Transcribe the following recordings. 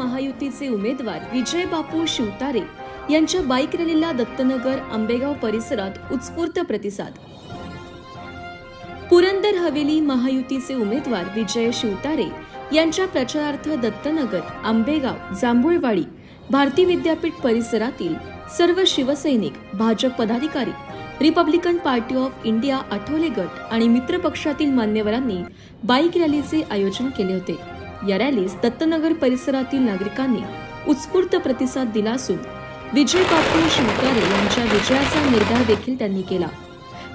महायुतीचे उमेदवार विजय बापू शिवतारे यांच्या बाईक रॅलीला दत्तनगर आंबेगाव परिसरात उत्स्फूर्त प्रतिसाद. पुरंदर हवेली महायुतीचे उमेदवार विजय शिवतारे यांच्या प्रचारार्थ दत्तनगर आंबेगाव जांभूळवाडी भारती विद्यापीठ परिसरातील सर्व शिवसैनिक भाजप पदाधिकारी Republican party of India Athawale गट आणि मित्रपक्षातील मान्यवरांनी बाईक रॅलीचे आयोजन केले होते. या रॅलीस दत्तनगर परिसरातील नागरिकांनी उत्स्फूर्त प्रतिसाद दिला असून विजय बापू शिवकारे यांच्या विजयाचा निर्धार देखील त्यांनी केला.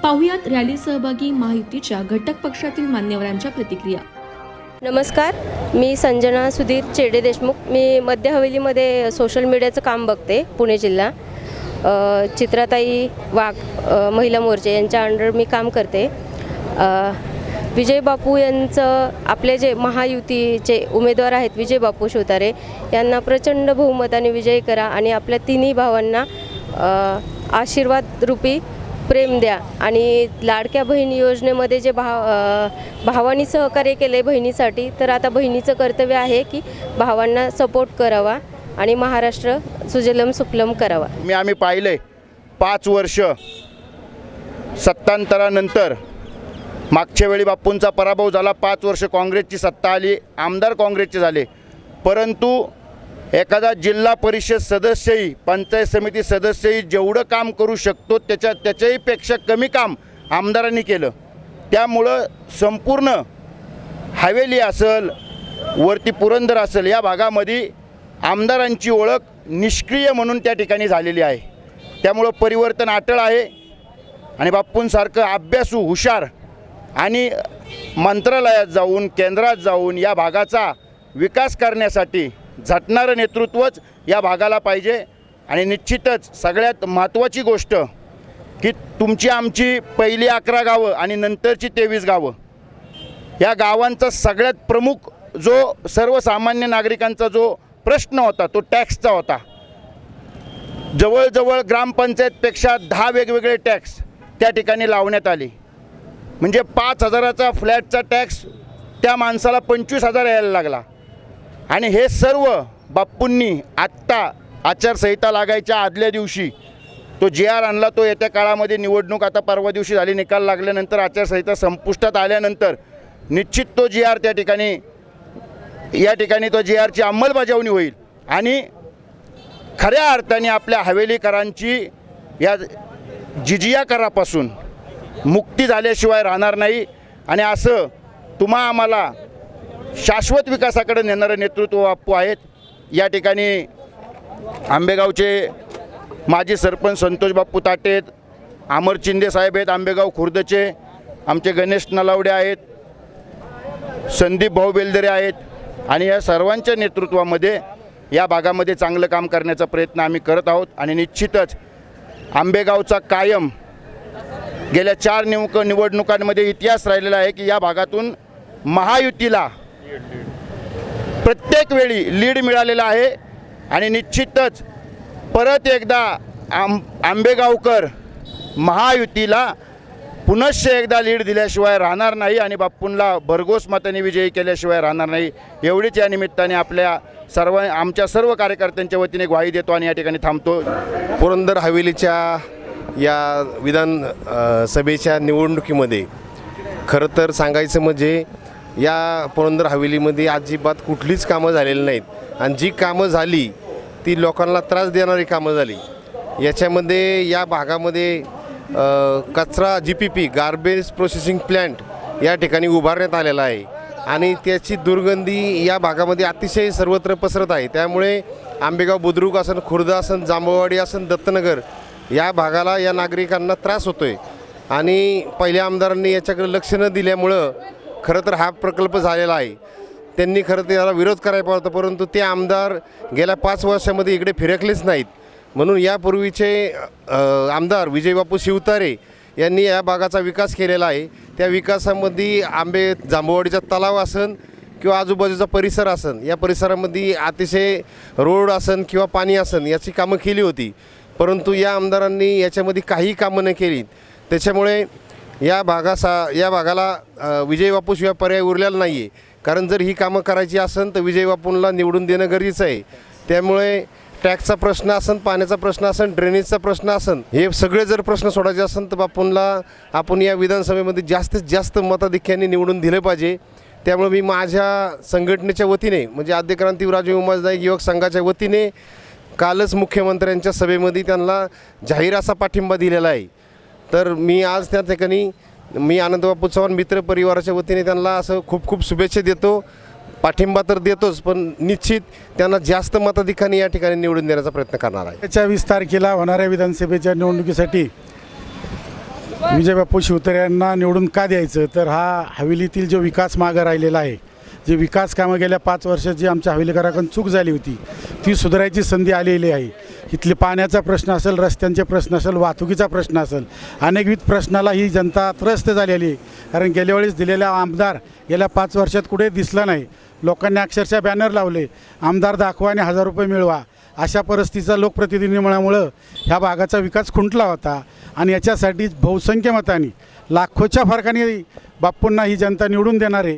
पाहुयात रॅली सहभागी महायुतीच्या घटक पक्षातील मान्यवरांच्या प्रतिक्रिया. नमस्कार मी संजना सुधीर चेडे देशमुख. मी मध्य हवेलीमध्ये सोशल मीडियाचं काम बघते पुणे जिल्हा. चित्राताई वाघ महिला मोर्चे यांच्या अंडर मी काम करते. विजय बापू यांचं आपले जे महायुतीचे उमेदवार आहेत विजय बापू शिवतारे यांना प्रचंड बहुमताने विजय करा आणि आपल्या तिन्ही भावांना आशीर्वाद रूपी प्रेम द्या. आणि लाडक्या बहिणी योजनेमध्ये जे भाव भावानी भावांनी सहकार्य केले बहिणीसाठी तर आता बहिणीचं कर्तव्य आहे की भावांना सपोर्ट करावा आणि महाराष्ट्र सुजलम सुफलम करावा. मी आम्ही पाहिले पाच वर्ष सत्तांतरानंतर मागच्या वेळी बाप्पूंचा पराभव झाला पाच वर्ष काँग्रेसची सत्ता आली आमदार काँग्रेसचे झाले. परंतु एखादा जिल्हा परिषद सदस्यही पंचायत समिती सदस्यही जेवढं काम करू शकतो त्याच्या त्याच्याहीपेक्षा कमी काम आमदारांनी केलं. त्यामुळं संपूर्ण हवेली असेल वरती पुरंदर असेल या भागामध्ये आमदारांची ओळख निष्क्रिय म्हणून त्या ठिकाणी झालेली आहे. त्यामुळं परिवर्तन अटळ आहे आणि बाप्पूंसारखं अभ्यासू हुशार आणि मंत्रालयात जाऊन केंद्रात जाऊन या भागाचा विकास करण्यासाठी झटणारं नेतृत्वच या भागाला पाहिजे. आणि निश्चितच सगळ्यात महत्त्वाची गोष्ट की तुमची आमची पहिली अकरा गावं आणि नंतरची तेवीस गावं. या गावांचा सगळ्यात प्रमुख जो सर्वसामान्य नागरिकांचा जो प्रश्न होता तो टॅक्सचा होता. जवळजवळ ग्रामपंचायतपेक्षा दहा वेगवेगळे टॅक्स त्या ठिकाणी लावण्यात आले. म्हणजे पाच हजाराचा फ्लॅटचा टॅक्स त्या माणसाला पंचवीस हजार यायला लागला. आणि हे सर्व बाप्पूंनी आत्ता आचारसंहिता लागायच्या आदल्या दिवशी तो जे आर आणला तो येत्या काळामध्ये निवडणूक आता परवा दिवशी झाली निकाल लागल्यानंतर आचारसंहिता संपुष्टात आल्यानंतर निश्चित तो जी आर त्या ठिकाणी या ठिकाणी तो जी आरची अंमलबजावणी होईल. आणि खऱ्या अर्थाने आपल्या हवेलीकरांची या जिजिया करापासून मुक्ती झाल्याशिवाय राहणार नाही. आणि असं तुम्हा आम्हाला शाश्वत विकासाकडे नेणारं नेतृत्व बाप्पू आहेत. या ठिकाणी आंबेगावचे माजी सरपंच संतोष बाप्पू ताटे आहेत. अमर चिंदे साहेब आहेत आंबेगाव खुर्दचे. आमचे गणेश नलावडे आहेत. संदीप भाऊ बेलदरे आहेत. आणि या सर्वांच्या नेतृत्वामध्ये या भागामध्ये चांगलं काम करण्याचा प्रयत्न आम्ही करत आहोत. आणि निश्चितच आंबेगावचा कायम गेल्या चार निवक निवडणुकांमध्ये इतिहास राहिलेला आहे की या भागातून महायुतीला प्रत्येक वेळी लीड मिळालेला आहे. आणि निश्चितच परत एकदा आम आंबेगावकर महायुतीला पुनश्च एकदा लीड दिल्याशिवाय राहणार नाही आणि बाप्पूंना भरघोस मताने विजयी केल्याशिवाय राहणार नाही. एवढीच या निमित्ताने आपल्या सर्व आमच्या सर्व कार्यकर्त्यांच्या वतीने ग्वाही देतो आणि या ठिकाणी थांबतो. पुरंदर हवेलीच्या या विधान सभेच्या निवडणुकीमध्ये खरं तर सांगायचं म्हणजे या पुरंदर हवेलीमध्ये अजिबात कुठलीच कामं झालेली नाहीत. आणि जी कामं झाली ती लोकांना त्रास देणारी कामं झाली. याच्यामध्ये या भागामध्ये कचरा G P P garbage processing plant या ठिकाणी उभारण्यात आलेला आहे. आणि त्याची दुर्गंधी या भागामध्ये अतिशय सर्वत्र पसरत आहे. त्यामुळे आंबेगाव बुद्रुक असन खुर्दा असन जांभवाडी असन दत्तनगर या भागाला या नागरिकांना त्रास होतो आहे आणि पहिल्या आमदारांनी याच्याकडे लक्ष न दिल्यामुळं खरं तर हा प्रकल्प झालेला आहे. त्यांनी खरं तर याला विरोध करायला होता परंतु ते आमदार गेल्या पाच वर्षामध्ये इकडे फिरकलेच नाहीत. म्हणून यापूर्वीचे आमदार विजयबापू शिवतारे यांनी या भागाचा विकास केलेला आहे. त्या विकासामध्ये आंबे जांभूवाडीचा तलाव असन किंवा आजूबाजूचा परिसर असन या परिसरामध्ये अतिशय रोड असन किंवा पाणी असन याची कामं केली होती. परंतु या आमदारांनी याच्यामध्ये काही कामं नाही केली त्याच्यामुळे या भागासा या भागाला विजय बापूशिवाय पर्याय उरलेला नाही आहे कारण जर ही कामं करायची असेल तर विजय बापूंला निवडून देणं गरजेचं आहे. त्यामुळे टॅक्सचा प्रश्न असेल पाण्याचा प्रश्न असेल ड्रेनेजचा प्रश्न असेल हे सगळे जर प्रश्न सोडायचे असेल तर बापूंना आपण या विधानसभेमध्ये जास्तीत जास्त मताधिक्याने निवडून दिलं पाहिजे. त्यामुळे मी माझ्या संघटनेच्या वतीने म्हणजे आद्य क्रांतीराजे उमाजदायक युवक संघाच्या वतीने कालच मुख्यमंत्र्यांच्या सभेमध्ये त्यांना जाहीर असा पाठिंबा दिलेला आहे. तर मी आज त्या ठिकाणी मी आनंदबापू चव्हाण मित्र परिवाराच्या वतीने त्यांना असं खूप खूप शुभेच्छा देतो. पाठिंबा तर देतोच पण निश्चित त्यांना जास्त मताधिकारी या ठिकाणी निवडून देण्याचा प्रयत्न करणार आहे. त्याच्या वीस तारखेला होणाऱ्या विधानसभेच्या निवडणुकीसाठी विजयबापू शिवतरे यांना निवडून का द्यायचं? तर हा हवेलीतील जो विकास मागं राहिलेला आहे जे विकास कामं गेल्या पाच वर्षात जी आमच्या हवेलीकराकडून चूक झाली होती ती सुधारायची संधी आलेली आहे. इथले पाण्याचा प्रश्न असेल रस्त्यांचे प्रश्न असेल वाहतुकीचा प्रश्न असेल अनेकविध प्रश्नाला ही जनता त्रस्त झालेली आहे. कारण गेल्या वेळेस दिलेला आमदार गेल्या पाच वर्षात कुठे दिसला नाही. लोकांनी अक्षरशः बॅनर लावले आमदार दाखवा आणि हजार रुपये मिळवा. अशा परिस्थितीचा लोकप्रतिनिधीमुळं ह्या भागाचा विकास खुंटला होता आणि याच्यासाठी बहुसंख्य मतांनी लाखोच्या फरकाने बाप्पूंना ही जनता निवडून देणार आहे.